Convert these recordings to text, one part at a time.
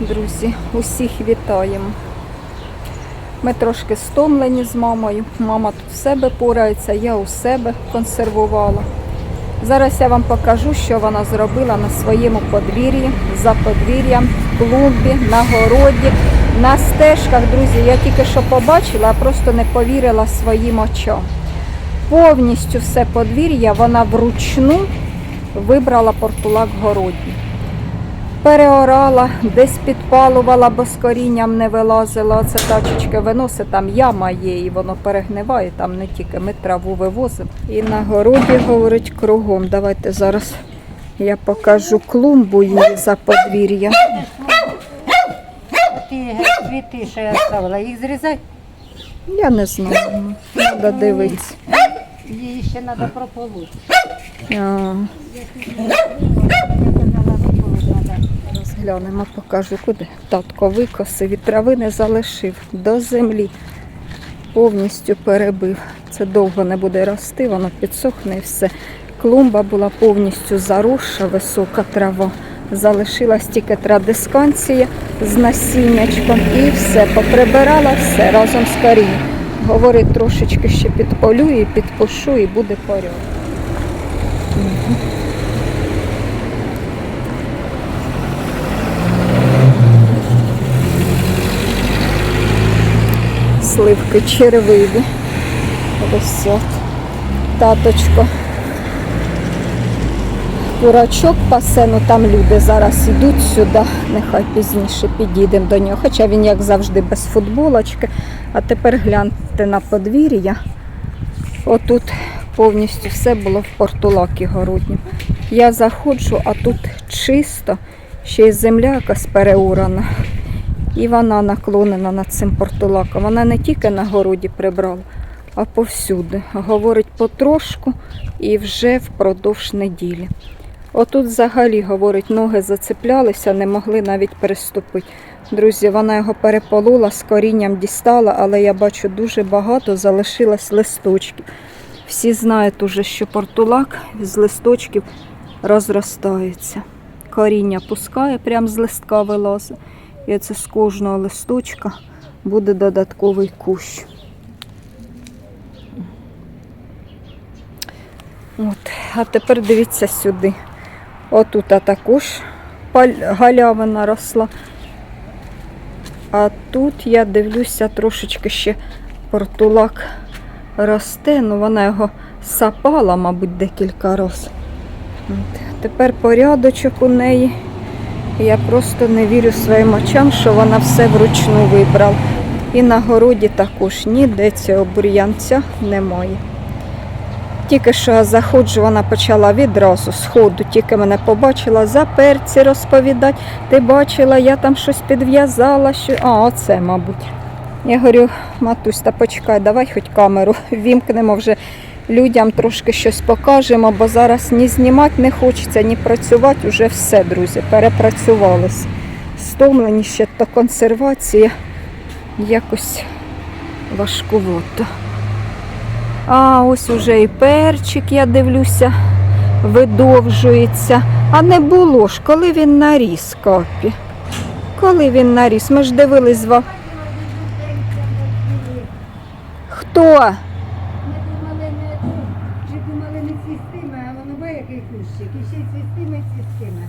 друзі, усіх вітаємо. Ми трошки стомлені з мамою. Мама тут в себе порається, я у себе консервувала. Зараз я вам покажу, що вона зробила на своєму подвір'ї, за подвір'ям, в клумбі, на городі, на стежках. Друзі, я тільки що побачила, а просто не повірила своїм очам. Повністю все подвір'я вона вручну вибрала портулак городній. Переорала, десь підпалувала, бо з корінням не вилазила. Оце тачечки виносить, там яма є, і воно перегниває, там не тільки ми траву вивозимо. І на городі, говорить, кругом. Давайте зараз я покажу клумбу її за подвір'я. Ті цвіти, що я ставила, їх зрізати, Я не знаю, треба дивитися. її ще треба прополути. А, Розглянемо, покажу, куди. Татко викосив і трави не залишив до землі. Повністю перебив. Це довго не буде рости, воно підсохне і все. Клумба була повністю заросша, висока трава. Залишилась тільки традисканція з насіннячком і все. Поприбирала все разом з корінням. Говорить, трошечки ще підполюю, підпушу і буде порядок. Сливки червиві. Ось от. Таточко. Курачок пасе, ну там люди зараз йдуть сюди, нехай пізніше підійдемо до нього. Хоча він, як завжди, без футболочки. А тепер гляньте на подвір'я. Отут повністю все було в портулакі городнім. Я заходжу, а тут чисто, ще й земля якась переурана. І вона наклонена над цим портулаком. Вона не тільки на городі прибрала, а повсюди. Говорить потрошку і вже впродовж неділі. Отут взагалі, говорить, ноги зацеплялися, не могли навіть переступити. Друзі, вона його переполола, з корінням дістала, але я бачу дуже багато залишилось листочків. Всі знають уже, що портулак з листочків розростається. Коріння пускає, прямо з листка вилазить. І це з кожного листочка буде додатковий кущ. От. А тепер дивіться сюди. Отут також галявина росла. А тут я дивлюся трошечки ще портулак росте, ну вона його сапала, мабуть, декілька разів. Тепер порядочок у неї. Я просто не вірю своїм очам, що вона все вручну вибрала. І на городі також ніде цього бур'янця немає. Тільки що я заходжу, вона почала відразу з ходу, тільки мене побачила за перці розповідати. Ти бачила, я там щось підв'язала. Що... А, оце, мабуть. Я говорю, матусь, та почекай, давай хоч камеру вімкнемо вже людям трошки щось покажемо, бо зараз ні знімати не хочеться, ні працювати. Уже все, друзі, перепрацювалися. Стомлені ще то консервація якось важкувато. А ось уже і перчик, я дивлюся, видовжується. А не було ж, коли він наріс капі. Коли він наріс? Ми ж дивились з ва- Хто? Ми думали не чи думали не цвістиме, а воно бо який кущик. І ще й цвістиме, і цвістиме.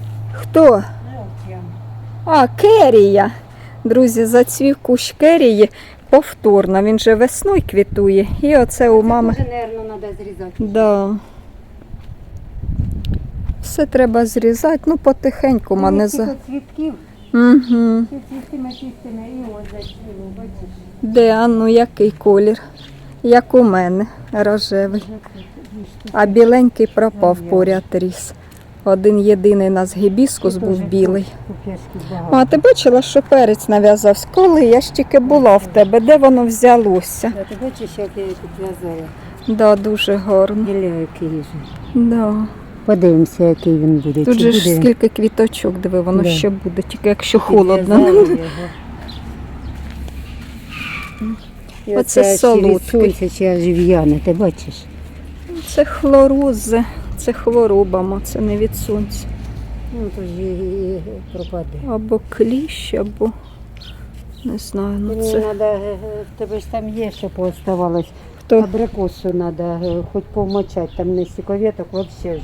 Хто? А, керія. Друзі, зацвів кущ керії повторно. Він же весною квітує. І оце у мами. Це, нервно, треба зрізати. Да. Все треба зрізати, ну потихеньку Ну, мене за. цвітків, Угу. бачиш. Де, а ну який колір? Як у мене, рожевий. А біленький пропав поряд ріс. Один єдиний у нас гібіскус був білий. А ти бачила, що перець нав'язався? Коли? Я ж тільки була в тебе, де воно взялося? Ти бачиш, як я її підв'язала? Да, дуже гарно. Да. Подивимося, який він буде. Тут же ж скільки квіточок, диви, воно Да. ще буде, тільки якщо холодно. Оце солодкий. Сонця, чи аж в'яне, ти бачиш? Це хлорози, це хвороба, ма, це не від сонця. Ну, то ж і, і пропаде. Або кліщ, або не знаю, ну Мені це треба, в тебе ж там є, що пооставалось. хто. Абрикосу треба, хоч помочати, там не сіковіток, взагалі ж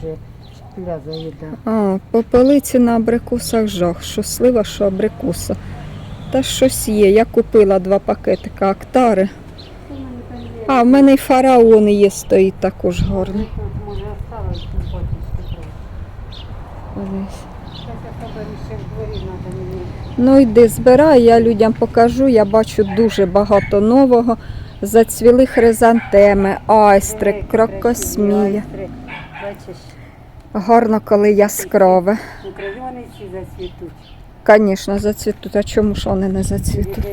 пляза їда. А, по полиці на абрикосах жах. Що слива, що абрикоса. Та щось є. Я купила два пакетика актари. А, в мене й фараон є, стоїть також гарний. Ну йди збирай, я людям покажу. Я бачу дуже багато нового. Зацвіли хризантеми, айстри. Бачиш, Гарно, коли яскраве. українці зацвітуть. Звісно, зацвітуть. А чому ж вони не зацвітуть?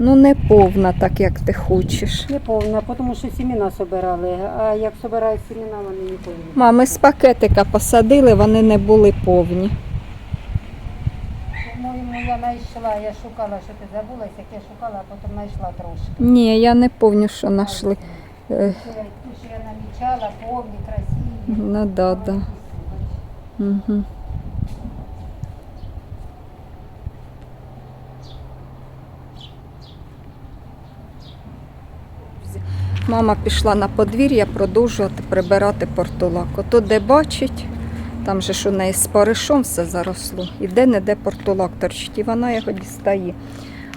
Ну не повна, так як ти хочеш. Не повна, тому що сімена собирали, а як собирають сімена, вони не повні. Мами з пакетика посадили, вони не були повні. По-моєму, я знайшла, я шукала, що ти забулась, як я шукала, а потім знайшла трошки. Ні, я не пам'ятаю, що знайшли. Е, Ті, що я намічала, повні, красиві. Ну да, да. Угу. Мама пішла на подвір'я продовжувати прибирати портулак. Ото де бачить, там же ж у неї з паришом все заросло. І де не де портулак торчить, і вона його дістає.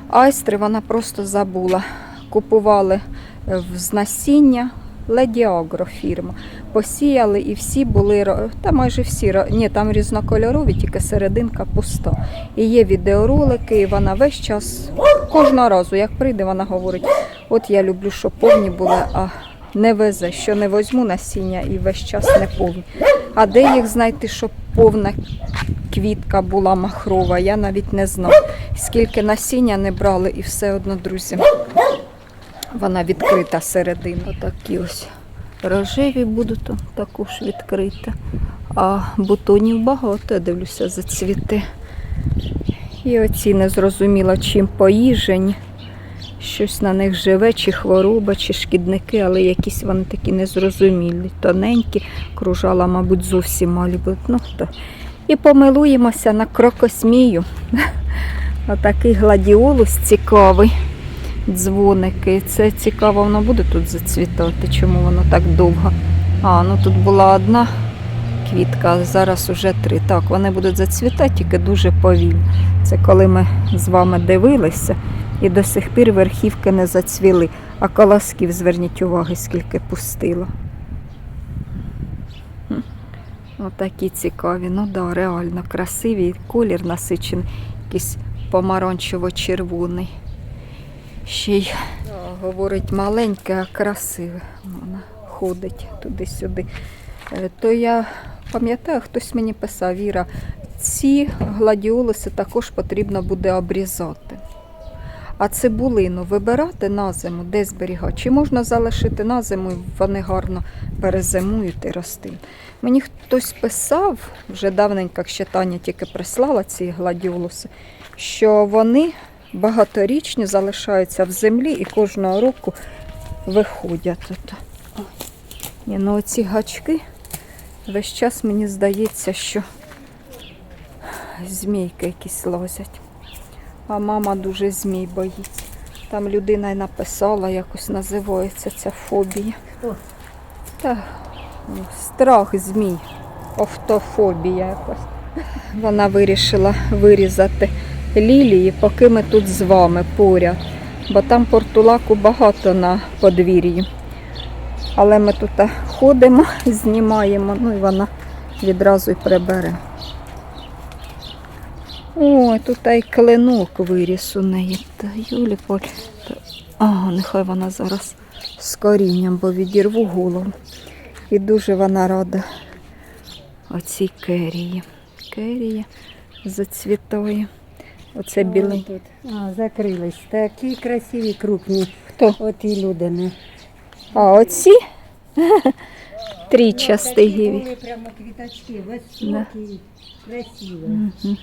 Айстри вона просто забула. Купували е, з насіння Леді Агро фірма. Посіяли і всі були, та майже всі, ні, там різнокольорові, тільки серединка пуста. І є відеоролики, і вона весь час, кожного разу, як прийде, вона говорить, от я люблю, щоб повні були, а не везе, що не возьму насіння і весь час не повні. А де їх знайти, щоб повна квітка була махрова, я навіть не знаю. Скільки насіння не брали, і все одно, друзі. Вона відкрита середина. Отакі ось рожеві будуть також відкриті. А бутонів багато, я дивлюся, зацвіти. І оці незрозуміло чим поїжені. Щось на них живе, чи хвороба, чи шкідники, але якісь вони такі незрозумілі, тоненькі, кружала, мабуть, зовсім малі. Ну, то. І помилуємося на крокосмію. Отакий гладіолус цікавий дзвоники. Це цікаво, воно буде тут зацвітати, чому воно так довго. А, ну тут була одна квітка, а зараз уже три. Так, вони будуть зацвітати, тільки дуже повільно. Це коли ми з вами дивилися і до сих пір верхівки не зацвіли, а колосків, зверніть увагу, скільки пустило. Отакі цікаві. Ну да, реально красиві. Колір насичений, якийсь помаранчево-червоний. Ще й говорить маленьке, а красиве. Вона ходить туди-сюди. Е, То я пам'ятаю, хтось мені писав, Віра, ці гладіолуси також потрібно буде обрізати. А цибулину вибирати на зиму, де зберігати? Чи можна залишити на зиму, вони гарно перезимують і ростуть? Мені хтось писав, вже давненько, ще Таня тільки прислала ці гладіолуси, що вони багаторічні залишаються в землі і кожного року виходять. Тут. Ні, ну оці гачки весь час мені здається, що змійки якісь лазять. А мама дуже змій боїться. Там людина й написала, якось називається ця фобія. Та ну, страх змій, офтофобія якось. Вона вирішила вирізати лілії, поки ми тут з вами поряд. Бо там портулаку багато на подвір'ї. Але ми тут ходимо, знімаємо, ну і вона відразу й прибере. Ой, тут й клинок виріс у неї. Та Юлі Поль. Нехай вона зараз з корінням, бо відірву голову. І дуже вона рада оцій керії. Керія зацвітає. Оце білий. Тут. А, закрились. Такі красиві, крупні. Хто? Оті людини. А оці? Трічастий гіві. Прямо квіточки, високі, красиві.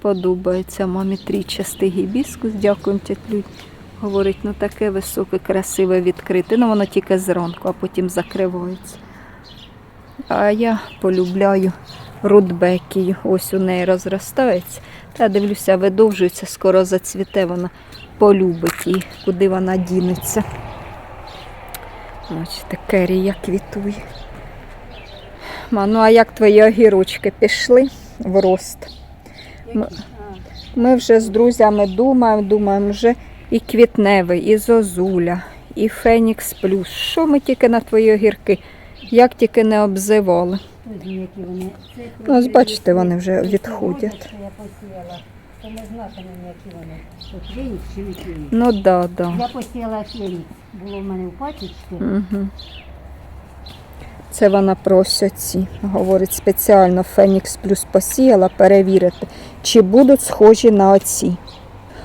Подобається мамі трічастий гібіскус. Дякуємо тітлю. Говорить, ну таке високе, красиве, відкрите. Ну воно тільки зранку, а потім закривається. А я полюбляю рудбекію. Ось у неї розростається. Та дивлюся, видовжується, скоро зацвіте, вона полюбить її, куди вона дінеться. Бачите, керія квітує. Ма, ну а як твої огірочки пішли в рост? М- Ми вже з друзями думаємо, думаємо, вже і квітневий, і зозуля, і Фенікс Плюс. Що ми тільки на твої огірки, як тільки не обзивали. Ось які вони. Це Ну, ось бачите, вони вже відходять. що Я посіяла. То не знатимемо, які вони. От фенікс чи не фенікс. Ну да, да. Я посіяла фенікс. Було в мене в пачечці. Угу. Це вона про ось ці. Говорить спеціально Фенікс Плюс посіяла перевірити, чи будуть схожі на оці.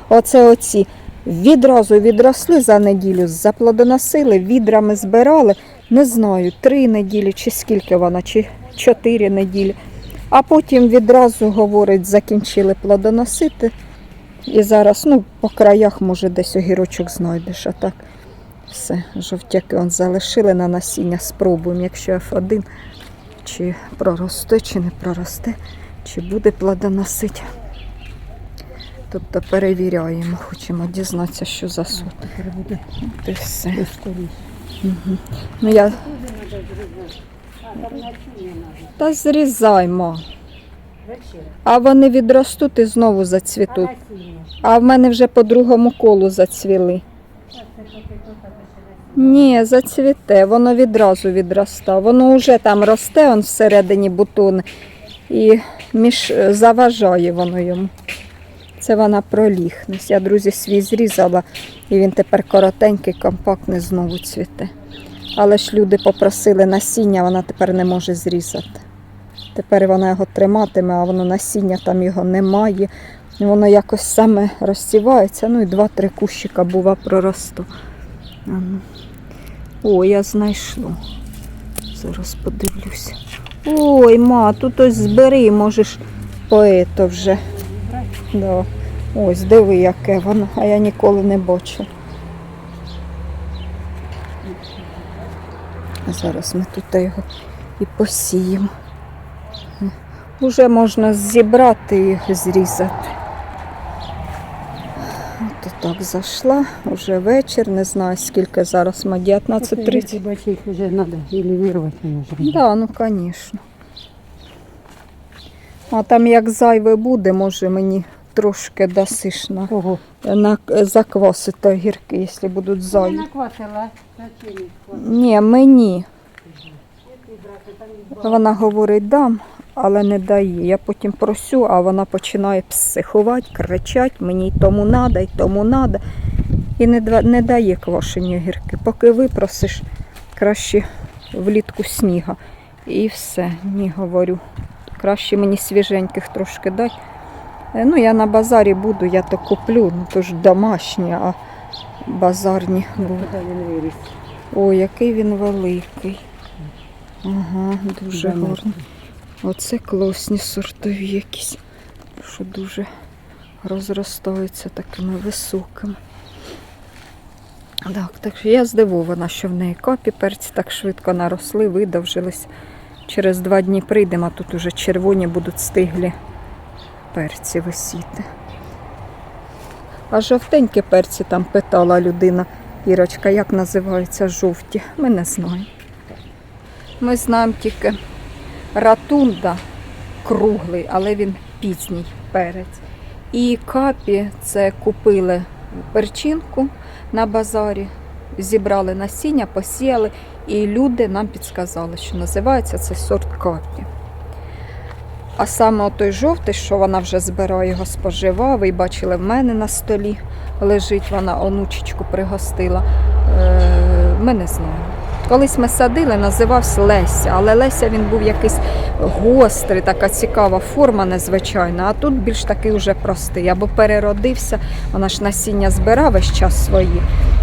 Оце оці. Відразу відросли за неділю, заплодоносили, відрами збирали. Не знаю, три неділі чи скільки вона, чи чотири неділі. А потім відразу, говорить, закінчили плодоносити. І зараз, ну, по краях, може, десь огірочок знайдеш, а так. Все, жовтяки он залишили на насіння. Спробуємо, якщо F1, чи проросте, чи не проросте, чи буде плодоносити. Тобто перевіряємо, хочемо дізнатися, що за буде От і все. Угу. Ну я Та. Зачем? А вони відростуть і знову зацвітуть. А в мене вже по другому колу зацвіли. Ні, зацвіте, воно відразу відроста. Воно вже там росте, он всередині бутон і між заважає воно йому. Це вона проліхнесть. Я, друзі, свій зрізала, і він тепер коротенький, компактний, знову цвіте. Але ж люди попросили насіння, вона тепер не може зрізати. Тепер вона його триматиме, а воно насіння там його немає. Воно якось саме розсівається. Ну і два-три кущика, бува, проросту. О, я знайшла. Зараз подивлюся. Ой, ма, тут ось збери, можеш поето вже. Да. Ось, диви, яке воно, а я ніколи не бачила. А Зараз ми тут його і посіємо. Уже можна зібрати і зрізати. От так зайшла, вже вечір, не знаю скільки зараз, ма 19.30. Бачиш, їх вже треба вирвати може. Да, ну звісно. А там як зайве буде, може мені трошки дасиш на, Кого? на заквасити огірки, якщо будуть Я зайві. наквасила. Їх? Ні, мені. Вона говорить, дам, але не дає. Я потім просю, а вона починає психувати, кричати, мені й тому надо, й тому надо. І не, два- не дає квашені огірки. Поки випросиш, краще влітку сніга. І все, ні, говорю. Краще мені свіженьких трошки дай. Е, Ну, я на базарі буду, я то куплю, ну то ж домашні, а базарні він? О, який він великий. Ага, дуже гарний. Оце класні сортові якісь, що дуже розростаються такими високими. Так, так що я здивована, що в неї копі перці так швидко наросли, видовжились. Через два дні прийдемо, а тут уже червоні будуть стиглі перці висіти. А жовтенькі перці там питала людина. Ірочка, як називаються жовті? Ми не знаємо. Ми знаємо тільки ратунда круглий, але він пізній перець. І капі це купили перчинку на базарі, зібрали насіння, посіяли, і люди нам підсказали, що називається це сорт капі. А саме той жовтий, що вона вже збирає, його споживав, і бачили в мене на столі лежить, вона онучечку пригостила. Е, ми не знаємо. Колись ми садили, називався Леся, але Леся він був якийсь гострий, така цікава форма незвичайна, а тут більш такий уже простий. Або переродився, вона ж насіння збирав весь час свої.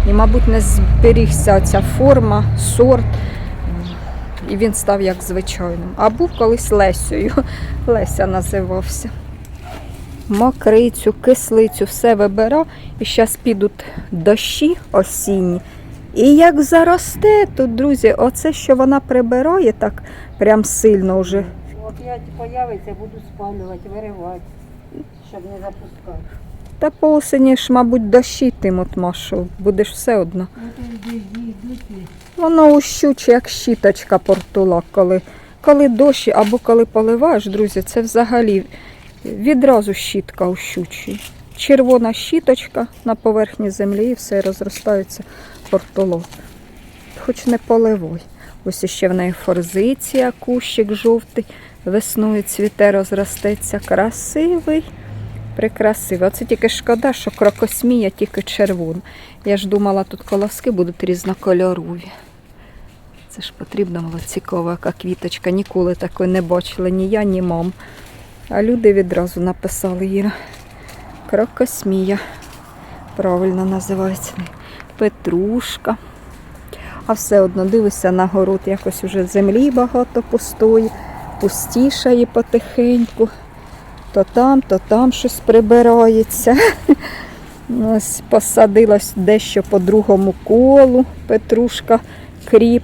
І, мабуть, не зберігся ця форма, сорт. І він став як звичайним. А був колись Лесею. Леся називався. Мокрицю, кислицю, все вибирав. І зараз підуть дощі осінні. І як заросте, то, друзі, оце, що вона прибирає так прям сильно вже. Я появиться, буду спалювати, виривати, щоб не запускати. Та по осені ж, мабуть, дощі йтимуть, Машу, будеш все одно. Воно ущуче, як щіточка портула, коли, коли дощ або коли поливаєш, друзі, це взагалі відразу щітка ущучує. Червона щіточка на поверхні землі і все розростається портуло. Хоч не поливай. Ось іще в неї форзиція, кущик жовтий, весною цвіте, розростеться. Красивий, прекрасивий. Оце тільки шкода, що крокосмія тільки червона. Я ж думала, тут колоски будуть різнокольорові. Це ж потрібно було цікаво, яка квіточка. Ніколи такої не бачила ні я, ні мам. А люди відразу написали Іра. Крокосмія. Правильно називається. Петрушка. А все одно дивишся на город, якось уже землі багато пустої, пустішає потихеньку. То там, то там щось прибирається. Ось посадилась дещо по другому колу петрушка, кріп.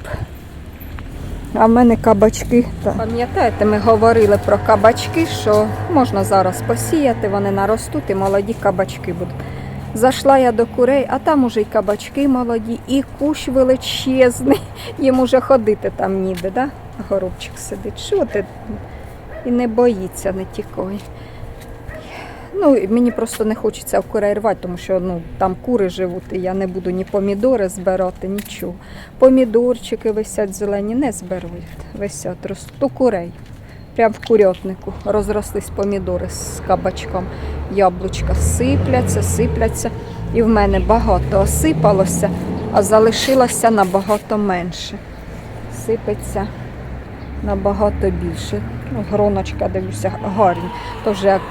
А в мене кабачки. Пам'ятаєте, ми говорили про кабачки, що можна зараз посіяти, вони наростуть і молоді кабачки будуть. Зайшла я до курей, а там уже й кабачки молоді, і кущ величезний. Їм уже ходити там ніде, да? Горобчик сидить. Що ти? І не боїться, не тікає. Ну, мені просто не хочеться в курей рвати, тому що ну, там кури живуть, і я не буду ні помідори збирати, нічого. Помідорчики висять зелені, не збирають, висять, ростуть у курей. Прямо в курятнику розрослись помідори з кабачком. Яблучка сипляться, сипляться. І в мене багато осипалося, а залишилося набагато менше. Сипеться набагато більше. Ну, гроночка, дивлюся, гарні. То вже як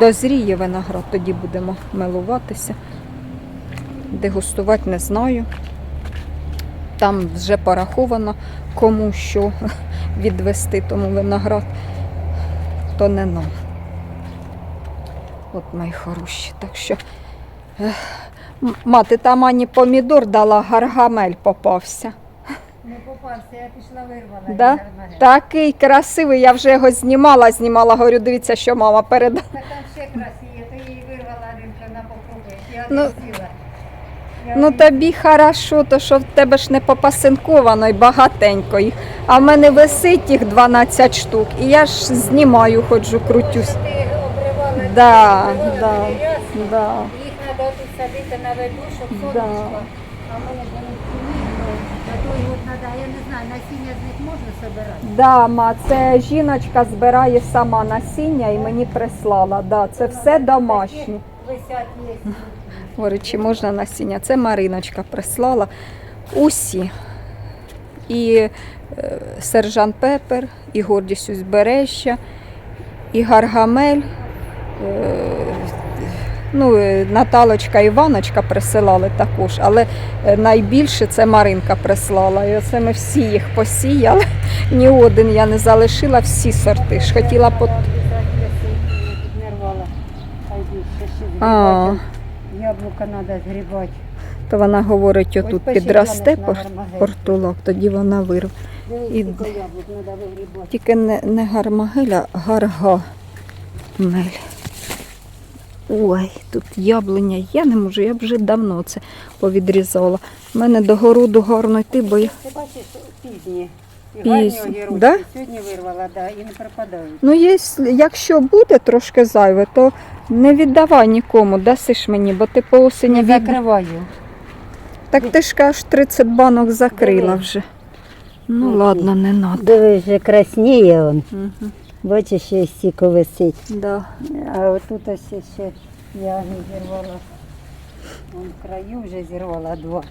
дозріє виноград, тоді будемо милуватися. Дегустувати не знаю. Там вже пораховано, кому що відвести тому виноград, то не нам. От мої хороші. Так що мати там ані помідор дала, гаргамель попався. Не попався, я пішла вирвала. Да? Такий красивий, я вже його знімала, знімала, говорю, дивіться, що мама передала. Та там ще красивіє, то її вирвала ринка на попробуй. Я Ну, не. Я Ну тобі хорошо, то що в тебе ж не попасинковано і багатенько їх. А в мене висить їх 12 штук. І я ж знімаю, ходжу, крутюсь. Ти обривала, Да, обривала да, да. Їх треба тут садити на виду, щоб Да. сонечко. А в мене я не знаю, насіння з них можна збирати? Да, ма, це жіночка збирає сама насіння і мені прислала. Да, це все домашнє. Висять є. Говорить, чи можна насіння? Це Мариночка прислала. Усі. І е, сержант Пепер, і гордість узбережжя, і Гаргамель. Е, ну, е, Наталочка і Іваночка присилали також, але е, найбільше це Маринка прислала. І оце ми всі їх посіяли. Ні один я не залишила, всі сорти. ж Хотіла по... А. Яблука треба згрібати. то вона говорить, отут підросте портулок, тоді вона вирве. І-. Тільки не, не гармагель, а гаргамель. Ой, тут яблуня. Я не можу, я б вже давно це повідрізала. У мене до городу гарно йти, бо я... Ти бачиш, пізні. Пізні, да? Сьогодні вирвала, да, і не пропадають. Ну, якщо буде трошки зайве, то не віддавай нікому, дасиш мені, бо ти по осені від... закриваю. Так ти ж кажеш, 30 банок закрила Диви. вже. Ну Ось ладно, не надо. Дивись, красніє он. Угу. Бачиш, ще стільки висить. Да. А отут ось ще я не зірвала. Вон в краю вже зірвала два.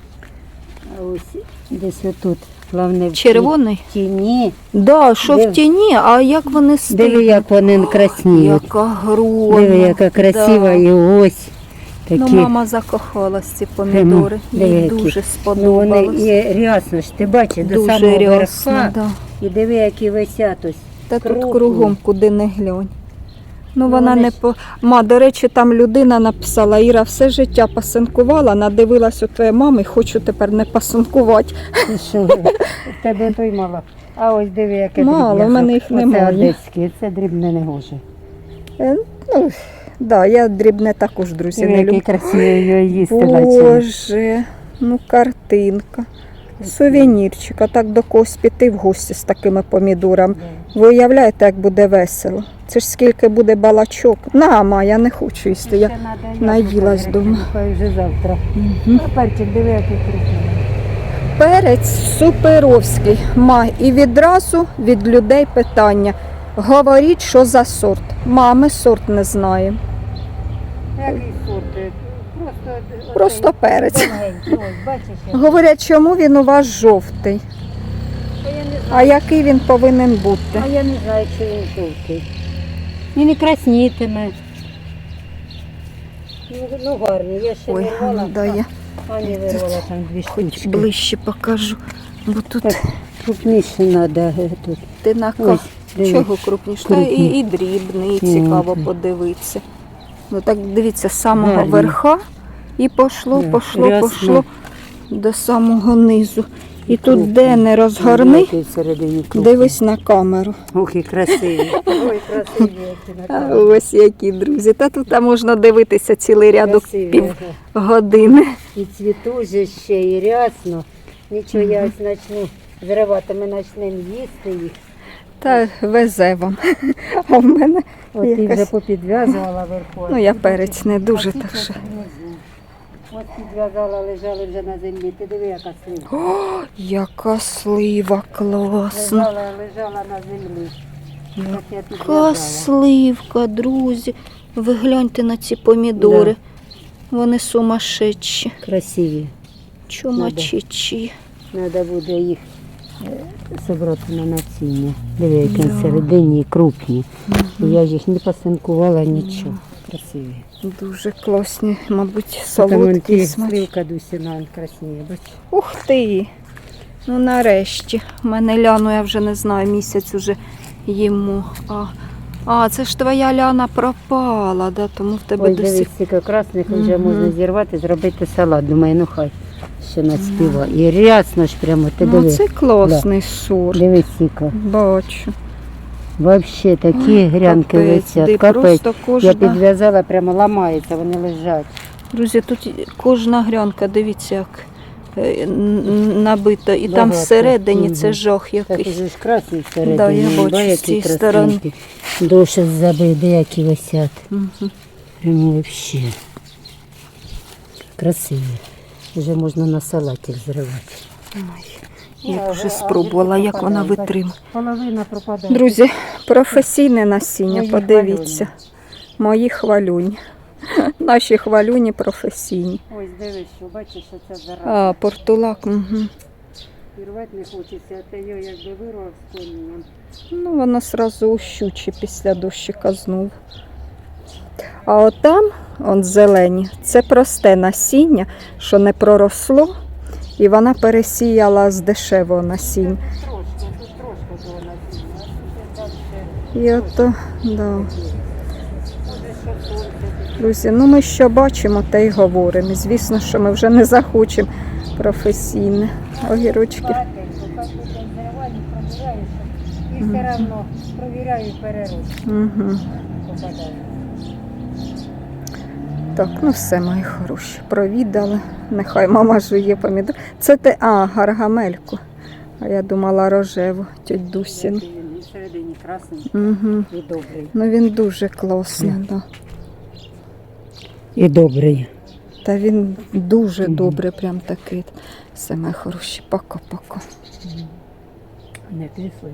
А ось десь отут. Головне в Червоний? тіні. Да, що в тіні, а як вони стоять? Диви, як вони красніють. Яка грона. Диви, яка красива Да. і ось такі. Ну, мама закохалась ці помідори. Диви, Їй які. дуже Ну, вони сподобалось. і рясно ж, ти бачиш, до Дуже самого рясно, верха. да. І диви, які висять ось. Та тут кругом, куди не глянь. Ну, Ну, вона не по. Ма, до речі, там людина написала, Іра все життя пасинкувала, надивилась у твоєї мами, хочу тепер не пасинкувати. Тебе той мало. А ось диви, яке Мало, в мене їх немає. одеське, це дрібне не гоже. Е, Ну, да, я дрібне також, друзі, не який люблю. їсти. Боже, ну картинка. Сувенірчик, а так до когось піти в гості з такими помідорами. Ви уявляєте, як буде весело? Це ж скільки буде балачок. На, ма, я не хочу їсти. Я... Ще надо наїлась дома. вже завтра. Мгм. Перчик, диви, який крупний. Перець суперовський. Ма, і відразу від людей питання. Говоріть, що за сорт. Мами сорт не знаємо. Який сорт? Просто, перець. тоненький. Ось, бачиш, як? Говорять, чому він у вас жовтий? А я не знаю. Який він повинен бути? А я не знаю, чи він жовтий. Він і краснітиме. Ну, ну гарний, я ще Ой, вирвала. ну, да, я А не вирвала там дві хоч штучки. ближче покажу. Бо тут Так, крупніше треба тут. ти на Ось, диви. Чого крупніше? Та і, Крупні. і дрібний, і цікаво подивитися. Ну так дивіться, з самого Гарні. верха і пошло, Да, пошло, рясно. пошло до самого низу. І, І тут крупні. де не розгорни, дивись на камеру. Ох, і красиві. Ой, красиві, які на А камері. ось які друзі. Та тут можна дивитися цілий рядок пів години. І цвітуть же ще, і рясно. Нічого, я ось почну зривати, ми почнемо їсти їх. Та везе вам. А в мене От ти Якась- вже попідв'язувала верху. Ну, я перець не дуже, так ще що. От підв'язала, лежали вже на землі. Ти диви, яка слива. О, яка слива класна. Лежала, лежала на землі. Як я Яка підв'язала. сливка, друзі. Ви гляньте на ці помідори. Вони сумасшедші. Красиві. Чумачичі. Треба буде їх е, зібрати на насіння. Диви, які всередині крупні. Я ж їх не посинкувала, нічого. Красиві. Дуже класні, мабуть, солодкі сливка Дусіна, он Ух ти! Ну нарешті. У мене ляну, я вже не знаю, місяць уже їмо. А, а це ж твоя ляна пропала, да? тому в тебе Ой, дивись, сих стільки красних вже можна зірвати, зробити салат. Думаю, ну хай ще наспіва. І рясно ж прямо, ти Ну, диви. це класний сорт. Дивись. Бачу. Взагалі такі грянки Капець, висять. де Капець. просто Я підв'язала, прямо ламається, вони лежать. Друзі, тут кожна грянка, дивіться, як е, н- н- набита. І там Багато. всередині це Мгм. жах Так якийсь. уже ж красний всередині. Да, я бачу, з цієї красненькі. Довше забив, деякі висять. Мгм. Прямо взагалі. Красиві. Вже можна на салатик зривати. Ой, Я вже спробувала, як вона витримує. Друзі, професійне насіння, подивіться. Мої хвалюні. Наші хвалюні професійні. Ось дивись, що бачиш, що це зараза. А, портулак. Угу. І рвати не хочеться, а ти його якби вирвав з корінням. Ну, воно сразу ущуче після дощика знов. А отам, он зелені, це просте насіння, що не проросло, і вона пересіяла з дешевого далі І ото, да. Друзі, ну ми що бачимо, те й говоримо. І Звісно, що ми вже не захочемо професійне. Огірочки. І все одно переростку. Угу. Так, ну все, мої хороші. Провідали. Нехай мама жує помідор. Це те, а, гаргамельку. А я думала рожеву, тьоть Дусін. Всередині красний Угу. і добрий. Ну він дуже класний, да. І добрий. Та він дуже добре, прям такий. Все, мої хороші. Пока-пока. Не кислий.